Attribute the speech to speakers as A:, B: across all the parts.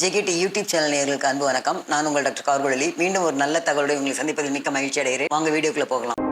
A: JKD YouTube channel நேர்களுக்கு அன்பு வணக்கம். நான் உங்கள் டாக்டர் கார்குழலி. மீண்டும் ஒரு நல்ல தகவலோடு உங்களை சந்திப்பதில் மிக்க மகிழ்ச்சி அடைகிறேன். வாங்க வீடியோக்குள்ள போகலாம்.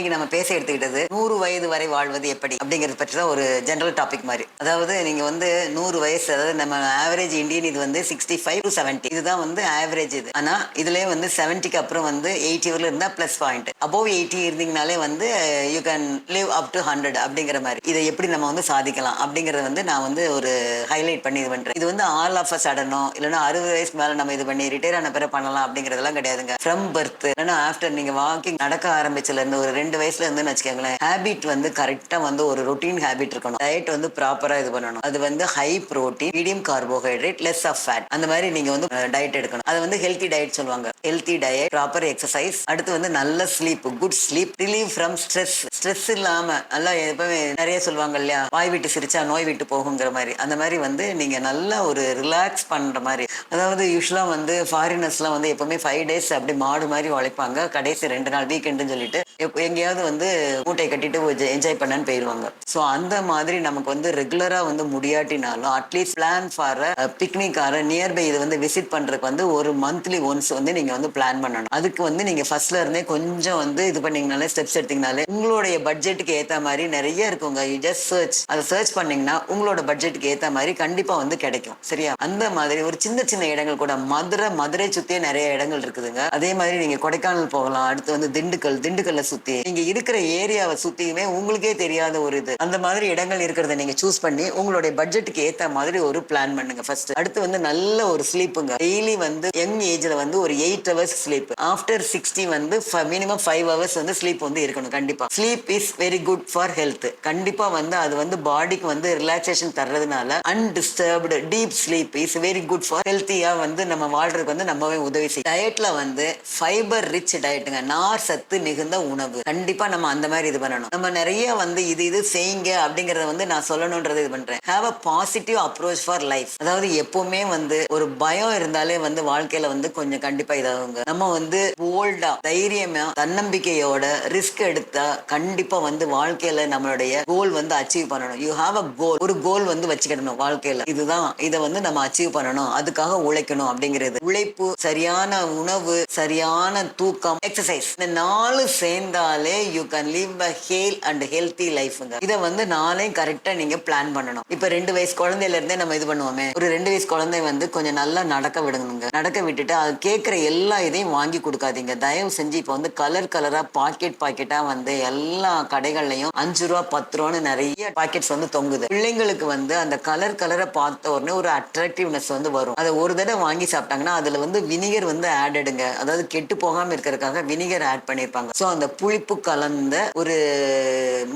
A: இன்னைக்கு நம்ம பேச எடுத்துக்கிட்டது நூறு வயது வரை வாழ்வது எப்படி அப்படிங்கறது பற்றி தான் ஒரு ஜென்ரல் டாபிக் மாதிரி. அதாவது நீங்க வந்து நூறு வயசு அதாவது நம்ம ஆவரேஜ் இந்தியன் இது வந்து சிக்ஸ்டி ஃபைவ் டு செவன்ட்டி இதுதான் வந்து ஆவரேஜ் இது. ஆனா இதுலேயே வந்து செவன்ட்டிக்கு அப்புறம் வந்து எயிட்டி வரல இருந்தா பிளஸ் பாயிண்ட் அபோவ் எயிட்டி இருந்தீங்கனாலே வந்து you can live up to hundred அப்படிங்கிற மாதிரி. இதை எப்படி நம்ம வந்து சாதிக்கலாம் அப்படிங்கறத வந்து நான் வந்து ஒரு ஹைலைட் பண்ணி இது பண்றேன். இது வந்து ஆல் ஆஃப் அ சடனோ இல்லைன்னா அறுபது வயசு மேல நம்ம இது பண்ணி ரிட்டையர் ஆன பிறகு பண்ணலாம் அப்படிங்கறதெல்லாம் கிடையாதுங்க. ஃப்ரம் பர்த் இல்லைன்னா ஆஃப்டர் நீங்க வாக்கிங் நடக்க ஆரம்பிச்சதுல இருந்து ஒரு ரெண்டு ரெண்டு வயசுல இருந்துன்னு வச்சுக்கோங்களேன். ஹேபிட் வந்து கரெக்டா வந்து ஒரு ரொட்டீன் ஹேபிட் இருக்கணும். டயட் வந்து ப்ராப்பரா இது பண்ணணும். அது வந்து high protein medium carbohydrate less of fat அந்த மாதிரி நீங்க வந்து டயட் எடுக்கணும். அது வந்து ஹெல்த்தி டயட் சொல்லுவாங்க. ஹெல்த்தி டயட் ப்ராப்பர் எக்ஸசைஸ் அடுத்து வந்து நல்ல sleep good sleep relieve from stress stress இல்லாம நல்லா எப்பவுமே நிறைய சொல்லுவாங்க இல்லையா? வாய் விட்டு சிரிச்சா நோய் விட்டு போகுங்கிற மாதிரி. அந்த மாதிரி வந்து நீங்க நல்லா ஒரு ரிலாக்ஸ் பண்ற மாதிரி. அதாவது யூஸ்வலா வந்து ஃபாரினர்ஸ்லாம் வந்து எப்பவுமே ஃபைவ் டேஸ் அப்படி மாடு மாதிரி உழைப்பாங்க. கடைசி ரெண்டு நாள் வீக்கெண்டுன்னு சொல்லிட்டு எங்கேயாவது வந்து மூட்டை கட்டிட்டு என்ஜாய் பண்ணன்னு போயிடுவாங்க ஸோ அந்த மாதிரி நமக்கு வந்து ரெகுலரா வந்து முடியாட்டினாலும் at least plan for picnic or nearby இது வந்து விசிட் பண்றதுக்கு வந்து ஒரு மந்த்லி ஒன்ஸ் வந்து நீங்க வந்து பிளான் பண்ணணும். அதுக்கு வந்து நீங்க ஃபர்ஸ்ட்ல இருந்தே கொஞ்சம் வந்து இது பண்ணீங்கனாலே ஸ்டெப்ஸ் எடுத்தீங்கனாலே உங்களுடைய பட்ஜெட்டுக்கு ஏத்த மாதிரி நிறைய இருக்குங்க. யூ ஜஸ்ட் சர்ச் அதை சர்ச் பண்ணீங்கன்னா உங்களோட பட்ஜெட்டுக்கு ஏத்த மாதிரி கண்டிப்பா வந்து கிடைக்கும். சரியா? அந்த மாதிரி ஒரு சின்ன சின்ன இடங்கள் கூட மதுரை மதுரை சுத்தியே நிறைய இடங்கள் இருக்குதுங்க. அதே மாதிரி நீங்க கொடைக்கானல் போகலாம். அடுத்து வந்து திண்டுக்கல். திண்டுக்கல்ல சுத்தி நீங்க இருக்கிற ஏரியாவை சுத்தியுமே உங்களுக்கே தெரியாத ஒரு இது. அந்த மாதிரி இடங்கள் இருக்கிறத நீங்க சூஸ் பண்ணி உங்களுடைய பட்ஜெட்டுக்கு ஏத்த மாதிரி ஒரு பிளான் பண்ணுங்க ஃபர்ஸ்ட் அடுத்து வந்து நல்ல ஒரு ஸ்லீப்புங்க டெய்லி வந்து யங் ஏஜ்ல வந்து ஒரு eight hours sleep after sixty வந்து மினிமம் ஃபைவ் ஹவர்ஸ் வந்து ஸ்லீப் வந்து இருக்கணும் கண்டிப்பா. Sleep is very good for health கண்டிப்பா வந்து அது வந்து பாடிக்கு வந்து relaxation தர்றதுனால undisturbed deep sleep is very good for ஹெல்த்தியா வந்து நம்ம வாழ்றதுக்கு வந்து நம்மவே உதவி செய்யும். டயட்ல வந்து ஃபைபர் ரிச் டயட்டுங்க நார் சத்து மிகுந்த உணவு. கண்டிப்பா நம்ம அந்த மாதிரி இது பண்ணணும். நம்ம நிறைய வந்து இது இது செய்யுங்க அப்படிங்கறத வந்து நான் சொல்லணும்ன்றது இது பண்றேன். Have a positive approach for life அதாவது எப்பவுமே வந்து ஒரு பயம் இருந்தாலே வந்து வாழ்க்கையில வந்து கொஞ்சம் கண்டிப்பா இதாகுங்க. நம்ம வந்து போல்டா தைரியமா தன்னம்பிக்கையோட ரிஸ்க் எடுத்தா கண்டிப்பா வந்து வாழ்க்கையில நம்மளுடைய கோல் வந்து அச்சீவ் பண்ணணும். யூ ஹாவ் அ கோல் ஒரு கோல் வந்து வச்சுக்கிடணும் வாழ்க்கையில. இதுதான். இதை வந்து நம்ம அச்சீவ் பண்ணணும். அதுக்காக உழைக்கணும் அப்படிங்கிறது. உழைப்பு சரியான உணவு சரியான தூக்கம் எக்ஸசைஸ் இந்த நாலு குறைந்தாலே you can live a hale and healthy லைஃப்ங்க இதை வந்து நாளையும் கரெக்டா நீங்க பிளான் பண்ணணும். இப்ப ரெண்டு வயசு குழந்தையில இருந்தே நம்ம இது பண்ணுவோமே. ஒரு ரெண்டு வயசு குழந்தை வந்து கொஞ்சம் நல்லா நடக்க விடுங்க நடக்க விட்டுட்டு அது கேட்குற எல்லா இதையும் வாங்கி கொடுக்காதீங்க. தயவு செஞ்சு இப்போ வந்து கலர் கலரா பாக்கெட் பாக்கெட்டா வந்து எல்லா கடைகள்லயும் அஞ்சு ரூபா பத்து ரூபான்னு நிறைய பாக்கெட்ஸ் வந்து தொங்குது. பிள்ளைங்களுக்கு வந்து அந்த கலர் கலரை பார்த்த உடனே ஒரு அட்ராக்டிவ்னஸ் வந்து வரும். அதை ஒரு தடவை வாங்கி சாப்பிட்டாங்கன்னா அதுல வந்து வினிகர் வந்து ஆட் எடுங்க அதாவது கெட்டு போகாம இருக்கிறதுக்காக வினிகர் ஆட் பண்ணியிருப்பாங்க ஸோ அந்த புளிப்பு கலந்த ஒரு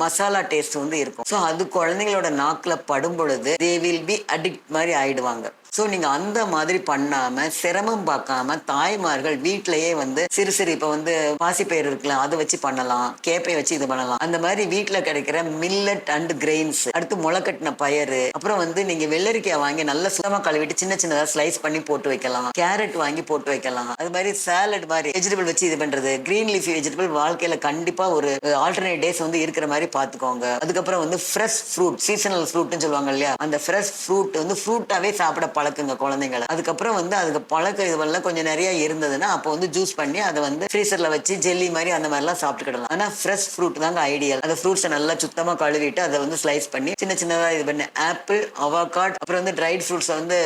A: மசாலா டேஸ்ட் வந்து இருக்கும். ஸோ அது குழந்தைங்களோட நாக்கில் படும் பொழுது தே வில் பி அடிக்ட் மாதிரி ஆயிடுவாங்க. ஸோ நீங்க அந்த மாதிரி பண்ணாம சிரமம் பார்க்காம தாய்மார்கள் வீட்டிலேயே வந்து சிறு சிறு இப்போ வந்து பாசிப்பயிர் இருக்கலாம் அதை வச்சு பண்ணலாம் கேப்பை வச்சு இது பண்ணலாம். அந்த மாதிரி வீட்டில் கிடைக்கிற மில்லட் அண்ட் கிரெயின்ஸ் அடுத்து முளைக்கட்டின பயறு அப்புறம் வந்து நீங்க வெள்ளரிக்காய் வாங்கி நல்லா சுத்தமா கழுவிட்டு சின்ன சின்னதாக ஸ்லைஸ் பண்ணி போட்டு வைக்கலாம். கேரட் வாங்கி போட்டு வைக்கலாம். அது மாதிரி சாலட் மாதிரி வெஜிடபிள் வச்சு இது பண்றது. கிரீன் லீஃப் வெஜிடபிள் வாழ்க்கையில கண்டிப்பா ஒரு ஆல்டர்னேட் டேஸ் வந்து இருக்கிற மாதிரி பாத்துக்கோங்க அதுக்கப்புறம் வந்து ஃப்ரெஷ் ஃப்ரூட் சீசனல் ஃப்ரூட்னு சொல்லுவாங்க இல்லையா? அந்த ஃப்ரெஷ் ஃப்ரூட் வந்து ஃப்ரூட்டாவே சாப்பிட பழக்குங்க குழந்தைங்களை. அதுக்கப்புறம் வந்து அதுக்கு பழக்க இதுவெல்லாம் கொஞ்சம் நிறைய இருந்ததுன்னா அப்போ வந்து ஜூஸ் பண்ணி அதை வந்து ஃப்ரீசர்ல வச்சு ஜெல்லி மாதிரி அந்த மாதிரிலாம் சாப்பிட்டுக்கிடலாம். ஆனால் ஃப்ரெஷ் ஃப்ரூட் தாங்க ஐடியல் அந்த ஃப்ரூட்ஸை நல்லா சுத்தமாக கழுவிட்டு அதை வந்து ஸ்லைஸ் பண்ணி சின்ன சின்னதாக இது பண்ணி ஆப்பிள் அவகாட் அப்புறம் வந்து ட்ரைட் ஃப்ரூட்ஸ் வந்து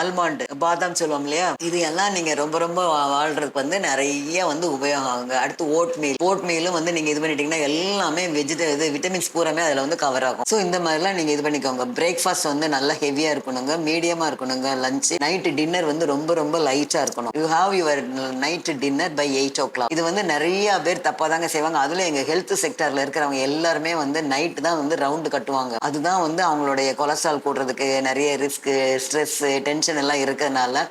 A: ஆல்மண்ட் பாதாம் சொல்லுவோம் இல்லையா? இது எல்லாம் நீங்கள் ரொம்ப ரொம்ப வாழ்றதுக்கு வந்து நிறைய வந்து உபயோகம் ஆகுங்க அடுத்து ஓட் மீல் ஓட் மீலும் வந்து நீங்கள் இது பண்ணிட்டீங்கன்னா எல்லாமே வெஜிட இது விட்டமின்ஸ் பூராமே அதில் வந்து கவர் ஆகும். ஸோ இந்த மாதிரிலாம் நீங்கள் இது பண்ணிக்கோங்க. பிரேக்ஃபாஸ்ட் வந்து நல்லா ஹெவியாக இருக்கணுங்க. மீடியமாக இருக்கணுங்க லஞ்ச் நைட் டின்னர் வந்து ரொம்ப ரொம்ப லைட்டா இருக்கணும். You have your night dinner by eight o'clock இது வந்து நிறைய பேர் தப்பா தாங்க செய்வாங்க. அதுல எங்க ஹெல்த் செக்டர்ல இருக்கிறவங்க எல்லாருமே வந்து நைட் தான் வந்து ரவுண்டு கட்டுவாங்க. அதுதான் வந்து அவங்களுடைய கொலஸ்ட்ரால் கூடுறதுக்கு நிறைய ரிஸ்க் ஸ்ட்ரெஸ் டென்ஷன் எல்லாம் இருக்கிறதுனால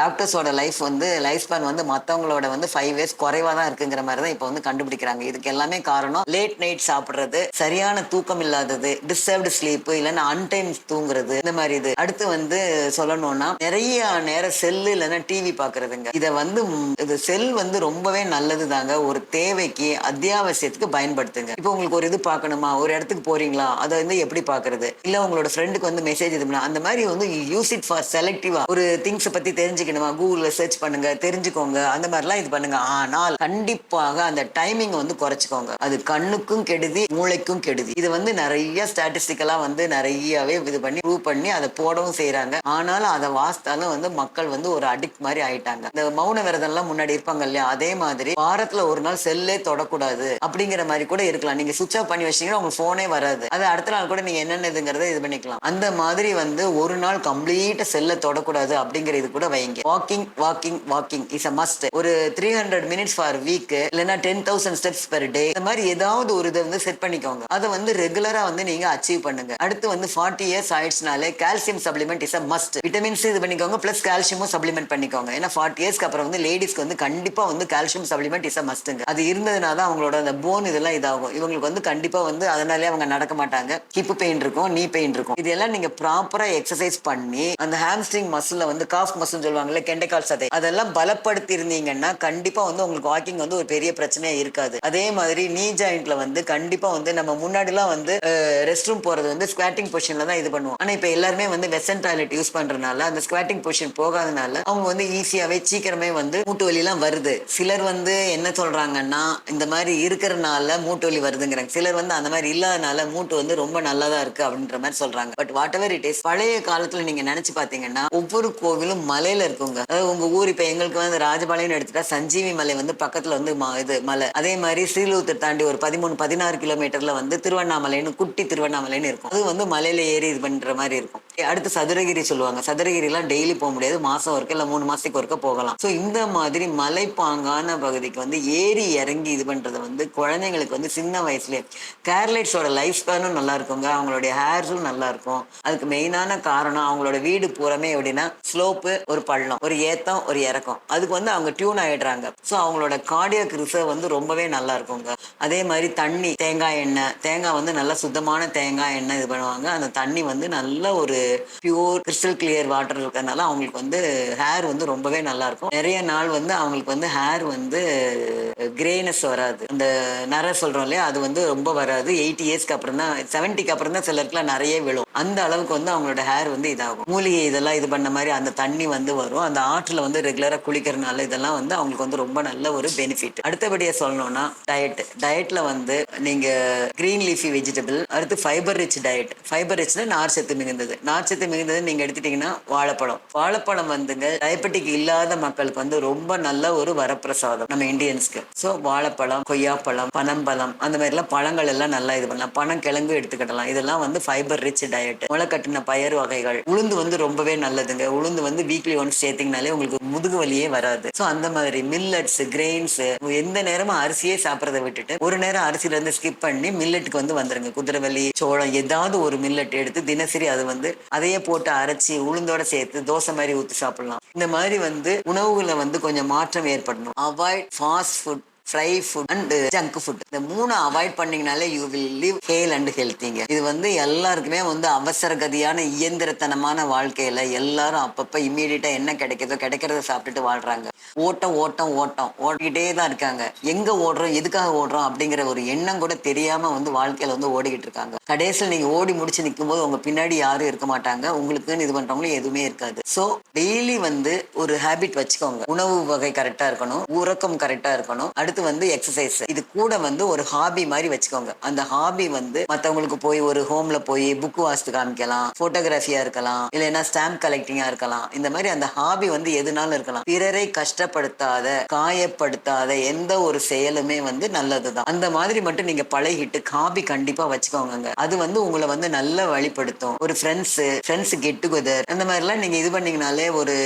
A: டாக்டர்ஸோட லைஃப் வந்து லைஃப் ஸ்பேன் வந்து மற்றவங்களோட வந்து ஃபைவ் இயர்ஸ் குறைவா தான் இருக்குங்கிற மாதிரி தான் இப்போ வந்து கண்டுபிடிக்கிறாங்க. இதுக்கு எல்லாமே காரணம் லேட் நைட் சாப்பிடுறது சரியான தூக்கம் இல்லாதது டிஸ்டர்ப்டு ஸ்லீப் இல்லைன்னா அன்டைம் தூங்குறது இந்த மாதிரி இது. அடுத்து வந்து சொல்லணும்னா நிறைய நேரம் செல்லு இல்லைன்னா டிவி பாக்குறதுங்க இதை வந்து இது செல் வந்து ரொம்பவே நல்லது தாங்க ஒரு தேவைக்கு அத்தியாவசியத்துக்கு பயன்படுத்துங்க. இப்போ உங்களுக்கு ஒரு இது பார்க்கணுமா? ஒரு இடத்துக்கு போறீங்களா? அதை வந்து எப்படி பாக்குறது இல்ல உங்களோட ஃப்ரெண்டுக்கு வந்து மெசேஜ் இது பண்ணலாம். அந்த மாதிரி வந்து யூஸ் இட் ஃபார் செலக்டிவா ஒரு திங்ஸ் பத்தி தெரிஞ்சுக்கணுமா? கூகுள்ல சர்ச் பண்ணுங்க தெரிஞ்சுக்கோங்க. அந்த மாதிரிலாம் இது பண்ணுங்க. ஆனால் கண்டிப்பாக அந்த டைமிங் வந்து குறைச்சிக்கோங்க. அது கண்ணுக்கும் கெடுதி மூளைக்கும் கெடுதி. இது வந்து நிறைய ஸ்டாட்டிஸ்டிக்கலா வந்து நிறையவே இது பண்ணி ப்ரூவ் பண்ணி அதை போடவும் செய்றாங்க ஆனாலும் அதை வாசித்தாலும் வந்து மக்கள் வந்து ஒரு அடிக்ட் மாதிரி ஆயிட்டாங்க. இந்த மௌன விரதம் எல்லாம் முன்னாடி இருப்பாங்க இல்லையா? அதே மாதிரி வாரத்துல ஒரு நாள் செல்லே தொடக்கூடாது அப்படிங்கிற மாதிரி கூட இருக்கலாம். நீங்க சுவிச் ஆஃப் பண்ணி வச்சீங்கன்னா உங்களுக்கு போனே வராது. அது அடுத்த நாள் கூட நீங்க என்னென்ன இதுங்கிறத இது பண்ணிக்கலாம். அந்த மாதிரி வந்து ஒரு நாள் கம்ப்ளீட்டா செல்ல தொடக்கூடாது அப்படிங்கிற இது கூட வைங்க. Walking walking walking is a must ஒரு three hundred minutes for week இல்லைன்னா ten thousand steps per day இந்த மாதிரி ஏதாவது ஒரு இதை வந்து செட் பண்ணிக்கோங்க. அதை வந்து ரெகுலரா வந்து நீங்க அச்சீவ் பண்ணுங்க. அடுத்து வந்து forty years ஆயிடுச்சுனாலே calcium supplement is a must vitamins இது பண்ணிக்கோங்க பிளஸ் கால்சியமும் சப்ளிமெண்ட் பண்ணிக்கோங்க. ஏன்னா ஃபார்ட்டி இயர்ஸ்க்கு அப்புறம் வந்து லேடிஸ்க்கு வந்து கண்டிப்பாக வந்து கால்சியம் சப்ளிமெண்ட் இஸ் அ மஸ்ட்டுங்க அது இருந்ததுனால தான் அவங்களோட அந்த போன் இதெல்லாம் இதாகும். இவங்களுக்கு வந்து கண்டிப்பாக வந்து அதனாலே அவங்க நடக்க மாட்டாங்க. ஹிப் பெயின் இருக்கும் நீ பெயின் இருக்கும். இதெல்லாம் நீங்க ப்ராப்பரா எக்ஸசைஸ் பண்ணி அந்த ஹாம்ஸ்ட்ரிங் மசில் வந்து காஃப் மசில் சொல்லுவாங்கல்ல கெண்டைக்கால் சதை அதெல்லாம் பலப்படுத்தி இருந்தீங்கன்னா கண்டிப்பா வந்து உங்களுக்கு வாக்கிங் வந்து ஒரு பெரிய பிரச்சனையா இருக்காது. அதே மாதிரி நீ ஜாயிண்ட்ல வந்து கண்டிப்பா வந்து நம்ம முன்னாடிலாம் வந்து ரெஸ்ட் ரூம் போறது வந்து ஸ்குவாட்டிங் பொசிஷன்ல தான் இது பண்ணுவோம். ஆனா இப்ப எல்லாருமே வந்து வெஸ்டர்ன் டாய்லெட் யூஸ் பண்றதுனால அந்த ஸ்குவாட்டிங் பொசிஷன் போகாதனால அவங்க வந்து ஈஸியாவே சீக்கிரமே வந்து மூட்டு வலி எல்லாம் வருது. சிலர் வந்து என்ன சொல்றாங்கன்னா இந்த மாதிரி இருக்கிறனால மூட்டு வலி வருதுங்கிறாங்க. சிலர் வந்து அந்த மாதிரி இல்லாதனால மூட்டு வந்து ரொம்ப நல்லதா இருக்கு அப்படின்ற மாதிரி சொல்றாங்க. But whatever it is பழைய காலத்துல நீங்க நினைச்சு பாத்தீங்கன்னா ஒவ்வொரு கோவிலும் மலையில இருக்குங்க. அதாவது உங்க ஊர் இப்ப எங்களுக்கு வந்து ராஜபாளையம் எடுத்துட்டா சஞ்சீவி மலை வந்து பக்கத்துல வந்து ம- இது மலை. அதே மாதிரி ஸ்ரீலூத்தர் தாண்டி ஒரு பதிமூணு பதினாறு கிலோமீட்டர்ல வந்து திருவண்ணாமலைன்னு குட்டி திருவண்ணாமலைன்னு இருக்கும். அது வந்து மலையில ஏறி இது பண்ற மாதிரி இருக்கும். அடுத்து சதுரகிரி சொல்லுவாங்க. சதுரகிரி எல்லாம் டெய்லி போக முடியாது. மாசம் ஒருக்க இல்ல மூணு மாசத்துக்கு ஒருக்க போகலாம். சோ இந்த மாதிரி மலைப்பாங்கான பகுதிக்கு வந்து ஏறி இறங்கி இது பண்றது வந்து குழந்தைங்களுக்கு வந்து சின்ன வயசுலேயே. கேர்லைட்ஸோட லைஃப் ஸ்பேனும் நல்லா இருக்குங்க. அவங்களுடைய ஹேர்ஸும் நல்லா இருக்கும். அதுக்கு மெயினான காரணம் அவங்களோட வீடு பூரமே எப்படின்னா ஸ்லோப்பு ஒரு பள்ளம் ஒரு ஏத்தம் ஒரு இறக்கம். அதுக்கு வந்து அவங்க டியூன் ஆயிடுறாங்க. ஸோ அவங்களோட கார்டியக் ரிசர்வ் வந்து ரொம்பவே நல்லா இருக்குங்க. அதே மாதிரி தண்ணி தேங்காய் எண்ணெய் தேங்காய் வந்து நல்லா சுத்தமான தேங்காய் எண்ணெய் இது பண்ணுவாங்க. அந்த தண்ணி வந்து நல்ல ஒரு பியூர் கிறிஸ்டல் கிளியர் வாட்டர் இருக்கிறதுனால அவங்களுக்கு வந்து ஹேர் வந்து ரொம்பவே நல்லா இருக்கும் நிறைய நாள் வந்து அவங்களுக்கு வந்து ஹேர் வந்து கிரேனஸ் வராது. அந்த நர சொல்றோம் இல்லையா அது வந்து ரொம்ப வராது. எயிட்டி இயர்ஸ்க்கு அப்புறம் தான் செவன்ட்டிக்கு அப்புறம் தான் சிலருக்குலாம் நிறைய விழும். அந்த அளவுக்கு வந்து அவங்களோட ஹேர் வந்து இதாகும். மூலிகை இதெல்லாம் இது பண்ண மாதிரி அந்த தண்ணி வந்து வரும். அந்த ஆற்றுல வந்து ரெகுலரா குளிக்கிறதுனால இதெல்லாம் வந்து அவங்களுக்கு வந்து ரொம்ப நல்ல ஒரு பெனிஃபிட் அடுத்தபடியா சொல்லணும்னா டயட் டயட்ல வந்து நீங்க கிரீன் லீஃபி வெஜிடபிள் அடுத்து ஃபைபர் ரிச் டயட் ஃபைபர் ரிச்னா நார் சத்து மிகுந்தது. நார் சத்து மிகுந்தது நீங்க எடுத்துட்டீங்கன்னா வாழைப்பழம். வாழைப்பழம் வந்துங்க டயபெட்டிக் இல்லாத மக்களுக்கு வந்து ரொம்ப நல்ல ஒரு வரப்பிரசாதம் நம்ம இந்தியன்ஸ்க்கு. ஸோ வாழைப்பழம் கொய்யாப்பழம் பனம்பழம் அந்த மாதிரிலாம் பழங்கள் எல்லாம் நல்லா இது பண்ணலாம். பனம் கிழங்கு எடுத்துக்கிடலாம். இதெல்லாம் வந்து ஃபைபர் ரிச் டயட் முளைக்கட்டின பயறு வகைகள். உளுந்து வந்து ரொம்பவே நல்லதுங்க. உளுந்து வந்து வீக்லி ஒன்ஸ் சேர்த்திங்கனாலே உங்களுக்கு முதுகு வலியே வராது. ஸோ அந்த மாதிரி மில்லட்ஸ் கிரெயின்ஸ் எந்த நேரமும் அரிசியே சாப்பிட்றத விட்டுட்டு ஒரு நேரம் அரிசியில இருந்து ஸ்கிப் பண்ணி மில்லட்டுக்கு வந்து வந்துருங்க. குதிரைவலி சோளம் ஏதாவது ஒரு மில்லட் எடுத்து தினசரி அது வந்து அதையே போட்டு அரைச்சி உளுந்தோட சேர்த்து தோசை மாதிரி ஊற்றி சாப்பிடலாம். இந்த மாதிரி வந்து உணவுகளை வந்து கொஞ்சம் மாற்றம் ஏற்படணும். Avoid fast food fry food and junk food இந்த மூணு avoid பண்ணீங்கனாலே you will live hale and ஹெல்த்திங்க இது வந்து எல்லாருக்குமே வந்து அவசர கதியான இயந்திரத்தனமான வாழ்க்கையில எல்லாரும் அப்பப்ப இம்மீடியட்டா என்ன கிடைக்குதோ கிடைக்கிறத சாப்பிட்டுட்டு வாழ்றாங்க. ஓட்டம் ஓட்டம் ஓட்டம். ஓடிக்கிட்டே தான் இருக்காங்க. எங்க ஓடுறோம் எதுக்காக ஓடுறோம் அப்படிங்கிற ஒரு எண்ணம் கூட தெரியாம வந்து வாழ்க்கையில வந்து ஓடிக்கிட்டு இருக்காங்க. கடைசியில் நீங்க ஓடி முடிச்சு நிற்கும் போது உங்க பின்னாடி யாரும் இருக்க மாட்டாங்க. உங்களுக்குன்னு இது பண்றவங்களும் எதுவுமே இருக்காது. ஸோ டெய்லி வந்து ஒரு ஹேபிட் வச்சுக்கோங்க. உணவு வகை கரெக்டா இருக்கணும். உறக்கம் கரெக்டா இருக்கணும். அடுத்து வந்து எக்ஸசைஸ் இது கூட வந்து ஒரு ஹாபி மாதிரி வச்சுக்கோங்க. அந்த ஹாபி வந்து மத்தவங்களுக்கு போய் ஒரு ஹோம்ல போய் புக் வாசித்து காமிக்கலாம் போட்டோகிராஃபியா இருக்கலாம் இல்லைன்னா ஸ்டாம்ப் கலெக்டிங்கா இருக்கலாம். இந்த மாதிரி அந்த ஹாபி வந்து எதுனாலும் இருக்கலாம். பிறரை கஷ்டப்படுத்தாத காயப்படுத்தாத எந்த ஒரு செயலுமே வந்து நல்லதுதான். அந்த மாதிரி மட்டும் நீங்க பழகிட்டு ஹாபி கண்டிப்பா வச்சுக்கோங்க அது வந்து உங்களை வந்து நல்லா வழிபடுத்தும் ஒரு ஃப்ரெண்ட்ஸ் ஃப்ரெண்ட்ஸ் கெட் டுகெதர் அந்த மாதிரிலாம் நீங்க இது பண்ணீங்கனாலே ஒரு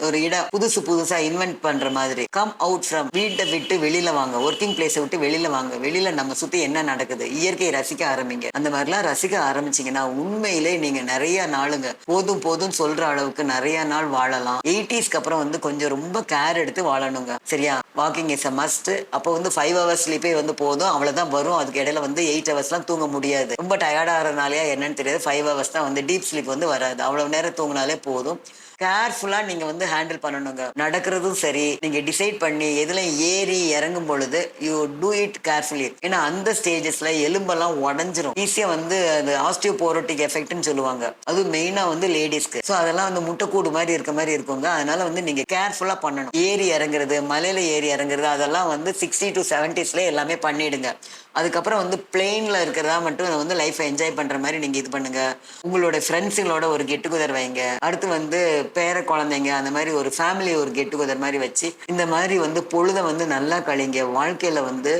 A: ஒரு இடம் புதுசு புதுசா இன்வென்ட் பண்ற மாதிரி. கம் அவுட் ஃப்ரம் வீட்டை விட்டு வெளியில வாங்க ஒர்க்கிங் பிளேஸை விட்டு வெளியில வாங்க. வெளியில நம்ம சுத்தி என்ன நடக்குது? இயற்கையை ரசிக்க ஆரம்பிங்க. அந்த மாதிரிலாம் ரசிக்க ஆரம்பிச்சீங்கன்னா உண்மையிலே நீங்க நிறைய நாளுங்க போதும் போதும் சொல்ற அளவுக்கு நிறைய நாள் வாழலாம். எயிட்டிஸ்க்கு அப்புறம் வந்து கொஞ்சம் ரொம்ப கேர் எடுத்து வாழணுங்க. சரியா? வாக்கிங் இஸ் அ மஸ்ட் அப்போ வந்து ஃபைவ் ஹவர்ஸ் ஸ்லீப்பே வந்து போதும். அவ்வளவுதான் வரும். அதுக்கு இடையில வந்து எயிட் ஹவர்ஸ்லாம் தூங்க முடியாது. ரொம்ப டயர்டாகிறதுனாலயா என்னன்னு தெரியாது. ஃபைவ் ஹவர்ஸ் தான் வந்து டீப் ஸ்லீப் வந்து வராது. அவ்வளவு நேரம் தூங்கினாலே போதும். கேர்ஃபுல்லா நீங்க வந்து ஹேண்டில் பண்ணணுங்க. நடக்கிறதும் சரி நீங்க டிசைட் பண்ணி எதுல ஏறி இறங்கும் பொழுது யூ டூ இட் கேர்ஃபுல்லி ஏன்னா அந்த ஸ்டேஜஸ்ல எலும்பெல்லாம் உடஞ்சிரும். ஈஸியா வந்து அது ஆஸ்டியோபோரோட்டிக் எஃபெக்ட்னு சொல்லுவாங்க. அது மெயினா வந்து லேடிஸ்க்கு ஸோ அதெல்லாம் வந்து முட்டைக்கூடு மாதிரி இருக்க மாதிரி இருக்குங்க. அதனால வந்து நீங்க கேர்ஃபுல்லா பண்ணணும். ஏறி இறங்குறது மலையில ஏறி இறங்குறது அதெல்லாம் வந்து சிக்ஸ்டி டு செவன்டிஸ்ல எல்லாமே பண்ணிடுங்க. அதுக்கப்புறம் வந்து பிளெயின்ல இருக்கிறதா மட்டும் வந்து லைஃப்பை என்ஜாய் பண்ற மாதிரி நீங்க இது பண்ணுங்க. உங்களோட ஃப்ரெண்ட்ஸுங்களோட ஒரு கெட் டுகெதர் வைங்க. அடுத்து வந்து பேர குழந்தைங்க அந்த மாதிரி ஒரு ஃபேமிலி ஒரு கெட் டுகெதர் மாதிரி வச்சு இந்த மாதிரி வந்து பொழுதை வந்து நல்லா கழிங்க. வாழ்க்கையில வந்து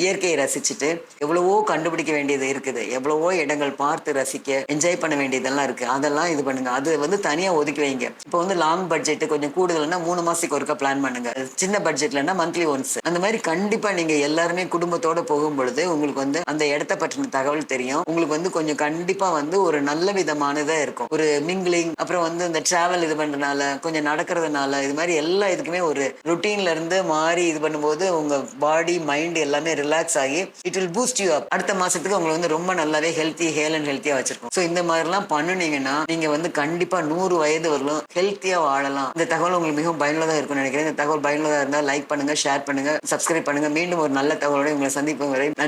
A: இயற்கையை ரசிச்சுட்டு எவ்வளவோ கண்டுபிடிக்க வேண்டியது இருக்குது. எவ்வளவோ இடங்கள் பார்த்து ரசிக்க என்ஜாய் பண்ண வேண்டியதெல்லாம் இருக்கு. அதெல்லாம் இது பண்ணுங்க. அது வந்து தனியா ஒதுக்கி வைங்க. இப்போ வந்து லாங் பட்ஜெட் கொஞ்சம் கூடுதல்னா மூணு மாசத்துக்கு ஒருக்கா பிளான் பண்ணுங்க. சின்ன பட்ஜெட்லன்னா மந்த்லி ஒன்ஸ் அந்த மாதிரி கண்டிப்பா நீங்க எல்லாருமே குடும்பத்தோட போகும் பொழுது உங்களுக்கு வந்து அந்த இடத்த பற்றின தகவல் தெரியும். உங்களுக்கு வந்து கொஞ்சம் கண்டிப்பா வந்து ஒரு நல்ல விதமானதா இருக்கும். ஒரு மிங்கிலிங் அப்புறம் வந்து இந்த டிராவல் இது பண்றதுனால கொஞ்சம் நடக்கிறதுனால இது மாதிரி எல்லா இதுக்குமே ஒரு ருட்டீன்ல இருந்து மாறி இது பண்ணும்போது உங்க பாடி மைண்ட் எல்லாமே ரிலாக்ஸ் ஆகி it will boost you up அடுத்த மாசத்துக்கு உங்களை வந்து ரொம்ப நல்லாவே ஹெல்த்தி ஹேல் அண்ட் ஹெல்த்தியா வச்சிருக்கும். ஸோ இந்த மாதிரிலாம் பண்ணுனீங்கன்னா நீங்க வந்து கண்டிப்பா நூறு வயது வரலும் ஹெல்த்தியா வாழலாம். இந்த தகவல் உங்களுக்கு மிகவும் பயனுள்ளதா இருக்கும்னு நினைக்கிறேன். இந்த தகவல் பயனுள்ளதா இருந்தால் லைக் பண்ணுங்க ஷேர் பண்ணுங்க சப்ஸ்கிரைப் பண்ணுங்க. மீண்டும் ஒரு நல்ல தகவலோட உங்களை சந்திப்பு வரை